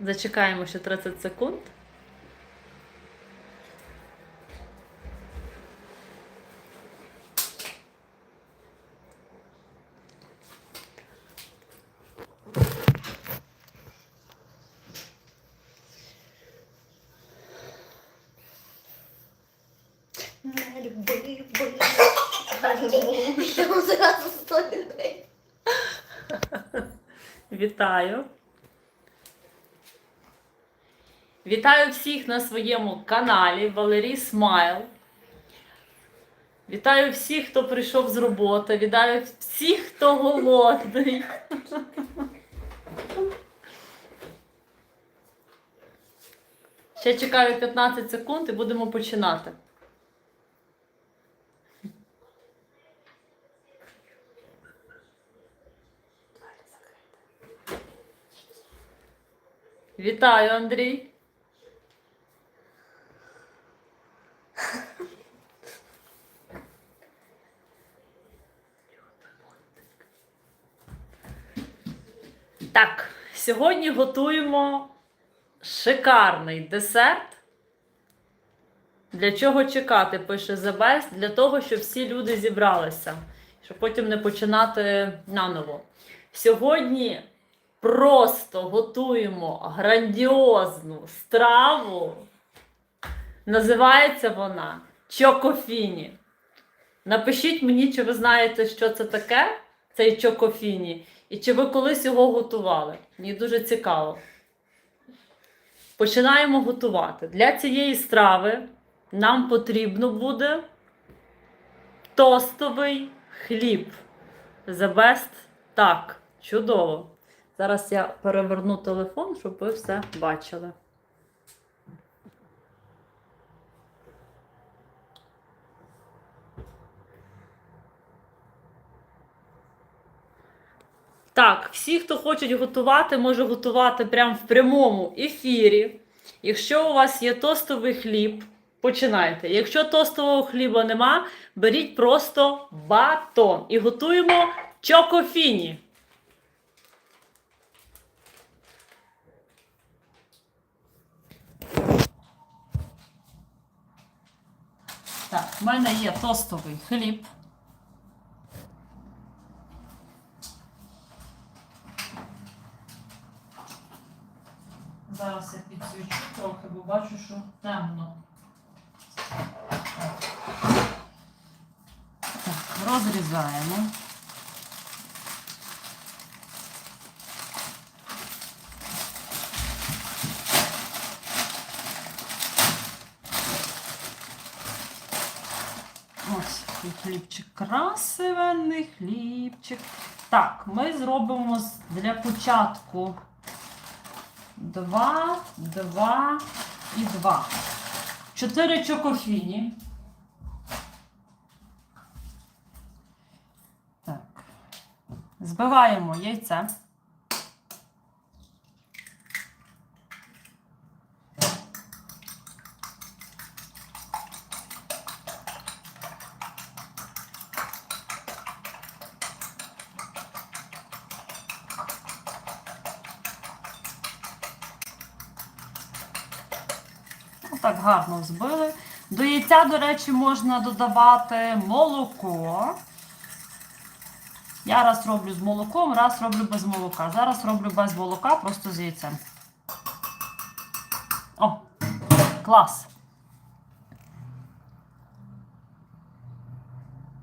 Зачекаємо ще 30 секунд. Люби, людей. Вітаю. Вітаю всіх на своєму каналі Валерій Смайл. Вітаю всіх, хто прийшов з роботи. Вітаю всіх, хто голодний. Ще чекаю 15 секунд і будемо починати. Вітаю, Андрій. Так, сьогодні готуємо шикарний десерт. Для чого чекати, пише Best, для того, щоб всі люди зібралися, щоб потім не починати наново. Сьогодні просто готуємо грандіозну страву. Називається вона Чокофіні. Напишіть мені, чи ви знаєте, що це таке, цей чокофіні, і чи ви колись його готували. Мені дуже цікаво. Починаємо готувати. Для цієї страви нам потрібно буде тостовий хліб. The best. Так, чудово. Зараз я переверну телефон, щоб ви все бачили. Так, всі, хто хочуть готувати, може готувати прямо в прямому ефірі. Якщо у вас є тостовий хліб, починайте. Якщо тостового хліба нема, беріть просто батон і готуємо чокофіні. Так, в мене є тостовий хліб. Зараз я підсвічу трохи, бо бачу, що темно. Так, розрізаємо. Ось такий хлібчик красивенний хлібчик. Так, ми зробимо для початку Два, два і два. Чотири чокофіні. Так. Збиваємо яйце. Так гарно збили. До яйця, до речі, можна додавати молоко. Я раз роблю з молоком, раз роблю без молока. Зараз роблю без молока, просто з яйцем. О, клас.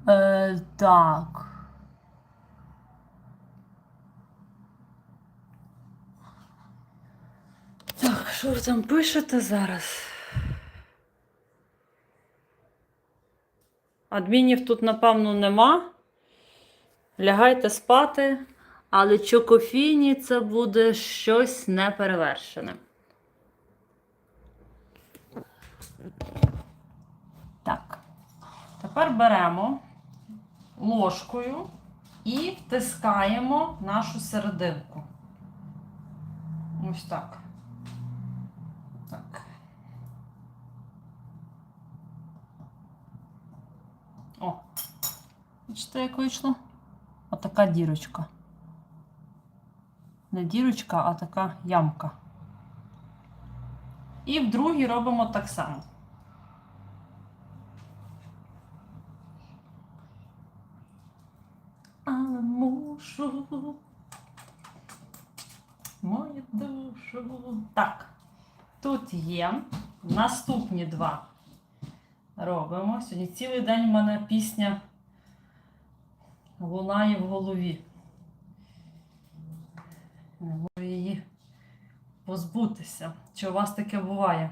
Е, так. Так, що ви там пишете зараз? Адмінів тут, напевно, нема. Лягайте спати, але чокофіні це буде щось неперевершене. Так. Тепер беремо ложкою і втискаємо нашу серединку. Ось так. Так. О, бачите, як вийшло? Отака дірочка. Не дірочка, а така ямка. І в другій робимо так само. Але мушу мою душу. Так, тут є наступні два. Робимо. Сьогодні цілий день в мене пісня лунає в голові. Не можу її позбутися. Чи у вас таке буває?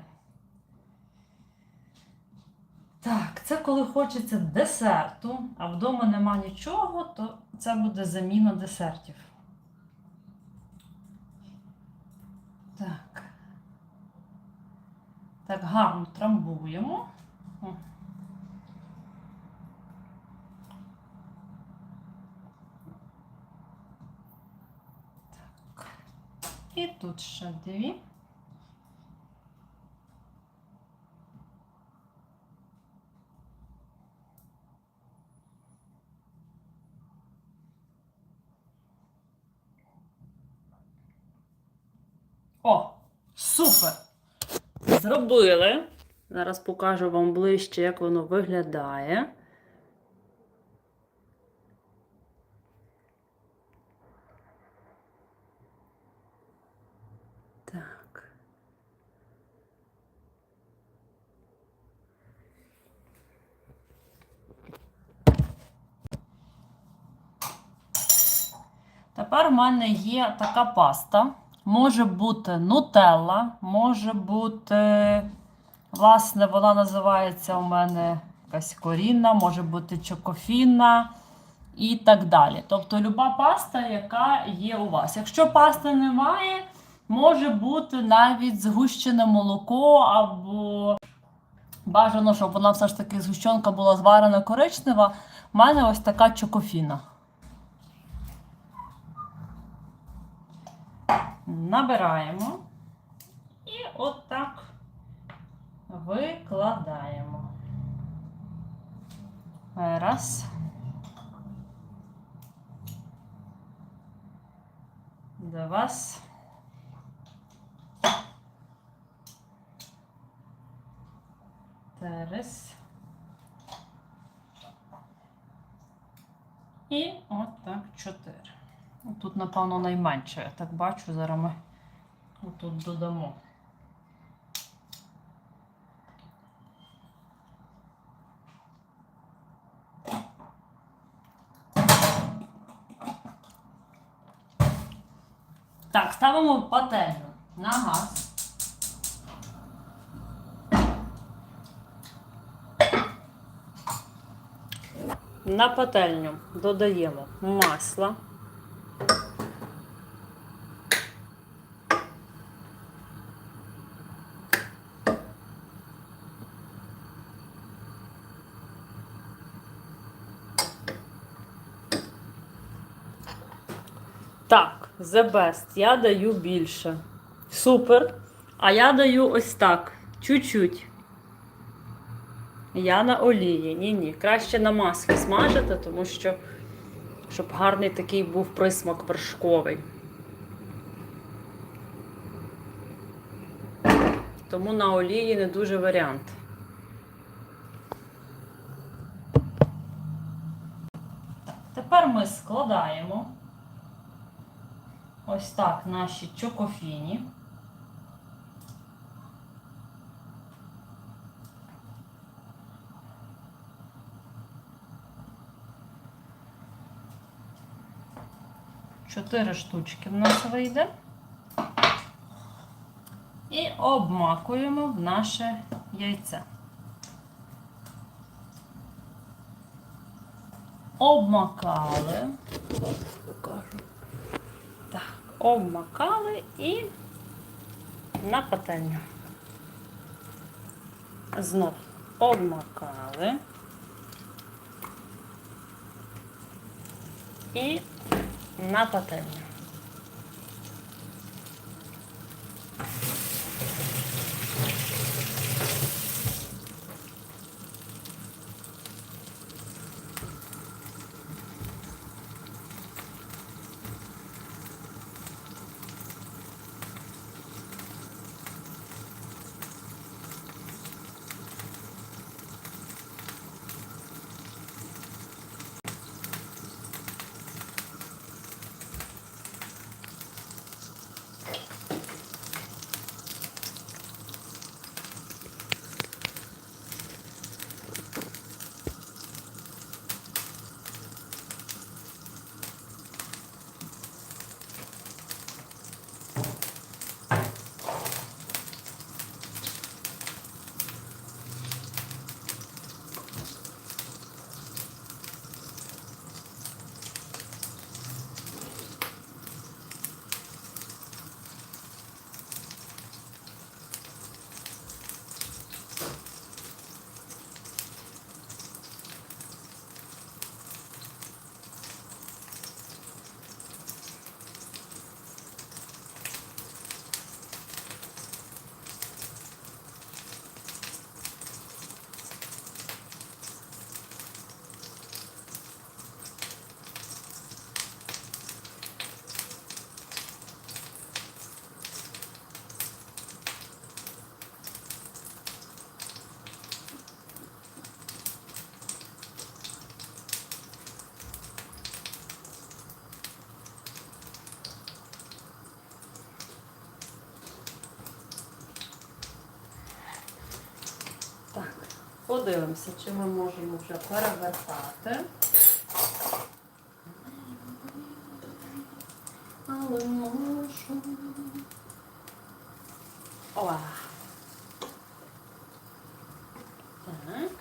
Так, це коли хочеться десерту, а вдома нема нічого, то це буде заміна десертів. Так. Так, гарно трамбуємо. І тут ще дві. О, супер! Зробили. Зараз покажу вам ближче, як воно виглядає. Так. Тепер в мене є така паста. Може бути нутелла, може бути, власне, вона називається у мене якась корінна, може бути чокофінна і так далі. Тобто люба паста, яка є у вас. Якщо пасти немає, може бути навіть згущене молоко або бажано, щоб вона все ж таки згущенка була зварена коричнева. У мене ось така чокофіна. Набираємо і отак викладаємо. Раз. Два. Три. І отак чотири. Ну, Тут, напевно, найменше. Я так бачу, зараз ми тут додамо. Так, ставимо пательню на газ. На пательню додаємо масло. Так, the best. Я даю більше. Супер. А я даю ось так. Чуть-чуть. Я на олії. Ні-ні. Краще на маслі смажити, тому що щоб гарний такий був присмак вершковий. Тому на олії не дуже варіант. Тепер ми складаємо ось так наші чокофіні. Чотири штучки в нас вийде. І обмакуємо в наше яйце. Обмакали. Покажу. Обмакали і на пательню. Знов обмакали. І на пательню. Подивимося, чи ми можемо вже перевертати. Але можу. О. Так.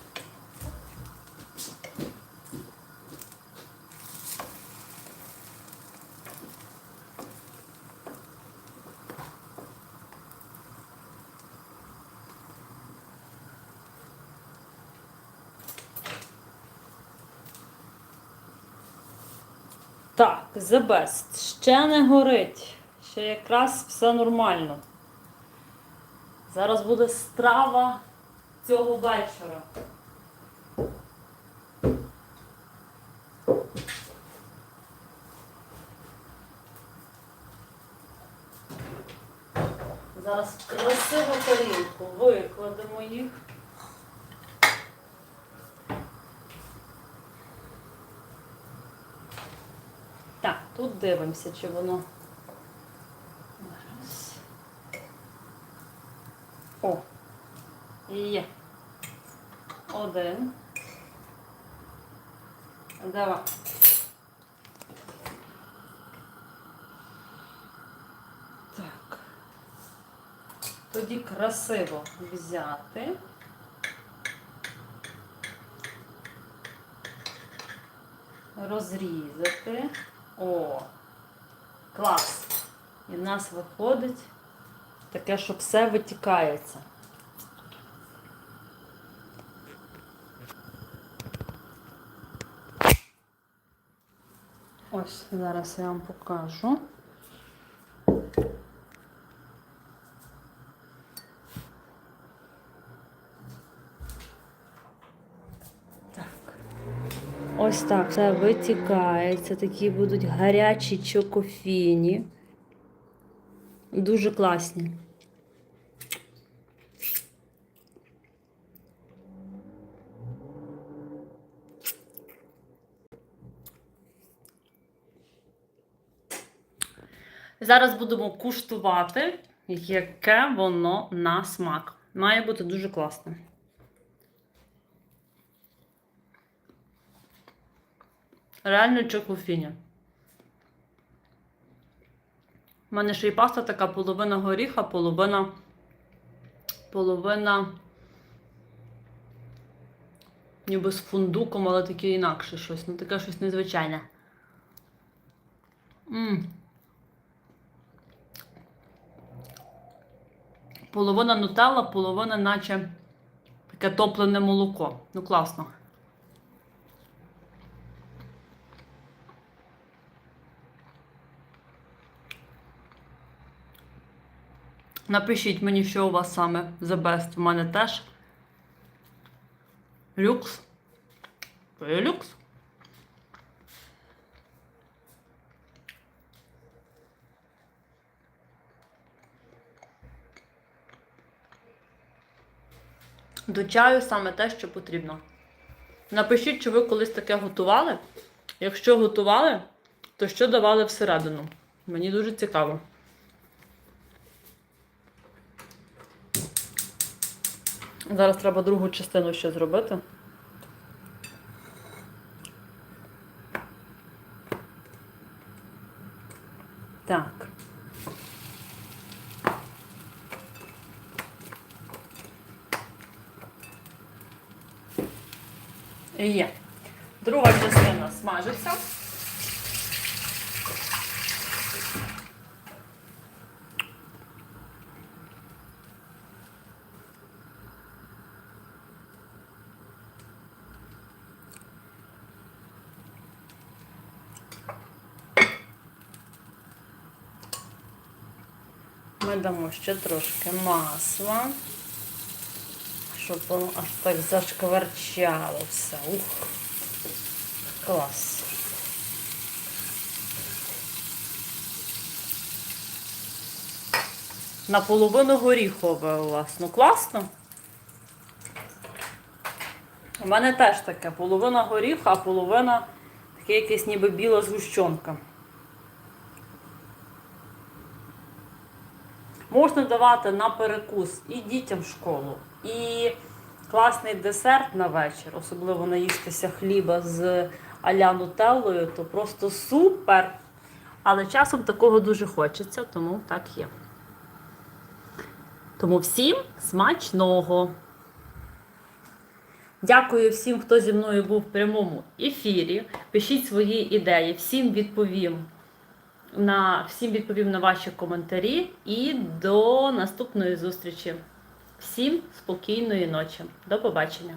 Так, the best. Ще не горить. Ще якраз все нормально. Зараз буде страва цього вечора. Зараз красиву тарілку викладемо їх. Так, тут дивимося, чи воно. О. Є. Один. Два. Так. Тоді красиво взяти. Розрізати. О, клас. І в нас виходить таке, що все витікається. Ось зараз я вам покажу. Так. Ось так це витікається. Такі будуть гарячі чокофіні. Дуже класні. Зараз будемо куштувати, яке воно на смак. Має бути дуже класне. Реально чокофіня. У мене ще й паста така половина горіха, половина. Половина. Ніби з фундуком, але таке інакше щось. Ну таке щось незвичайне. Мм. Половина нутелла, половина, наче таке топлене молоко. Ну класно. Напишіть мені, що у вас саме the best. У мене теж. Люкс. Твоє люкс. До чаю саме те, що потрібно. Напишіть, чи ви колись таке готували. Якщо готували, то що давали всередину? Мені дуже цікаво. Зараз треба другу частину ще зробити. Так. Є. Друга частина смажиться. Ми дамо ще трошки масла, щоб воно аж так зашкварчало все. Ух, клас. Наполовину горіхове у вас. Ну класно. У мене теж таке. Половина горіха, а половина таке якесь ніби біла згущенка. Можна давати на перекус і дітям в школу, і класний десерт на вечір, особливо наїстися хліба з аля нутеллою, то просто супер. Але часом такого дуже хочеться, тому так є. Тому всім смачного! Дякую всім, хто зі мною був в прямому ефірі. Пишіть свої ідеї, всім відповім на всім відповім на ваші коментарі і до наступної зустрічі. Всім спокійної ночі. До побачення!